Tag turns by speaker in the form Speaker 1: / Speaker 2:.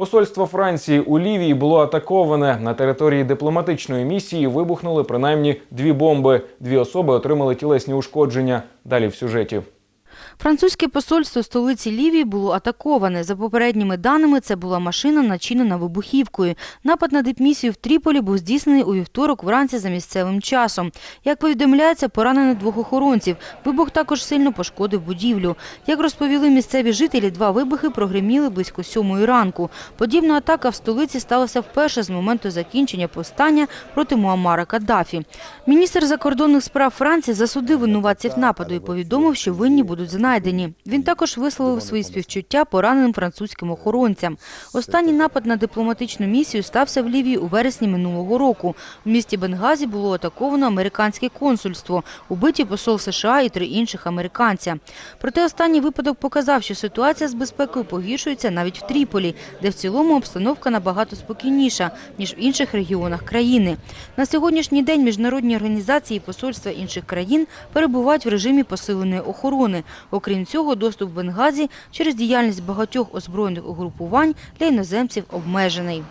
Speaker 1: Посольство Франції у Лівії було атаковане. На території дипломатичної місії вибухнули принаймні дві бомби. Дві особи отримали тілесні ушкодження. Далі в сюжеті.
Speaker 2: Французьке посольство столиці Лівії було атаковане. За попередніми даними, це була машина, начинена вибухівкою. Напад на дипмісію в Тріполі був здійснений у вівторок вранці за місцевим часом. Як повідомляється, поранено двох охоронців. Вибух також сильно пошкодив будівлю. Як розповіли місцеві жителі, два вибухи прогреміли близько сьомої ранку. Подібна атака в столиці сталася вперше з моменту закінчення повстання проти Муаммара Каддафі. Міністр закордонних справ Франції засудив винуватців нападу і повідомив, що винні будуть знайдені. Він також висловив свої співчуття пораненим французьким охоронцям. Останній напад на дипломатичну місію стався в Лівії у вересні минулого року. В місті Бенгазі було атаковано американське консульство, убиті посол США і три інших американця. Проте останній випадок показав, що ситуація з безпекою погіршується навіть в Тріполі, де в цілому обстановка набагато спокійніша, ніж в інших регіонах країни. На сьогоднішній день міжнародні організації і посольства інших країн перебувають в режимі посиленої охорони. Окрім цього, доступ в Бенгазі через діяльність багатьох озброєних угрупувань для іноземців обмежений.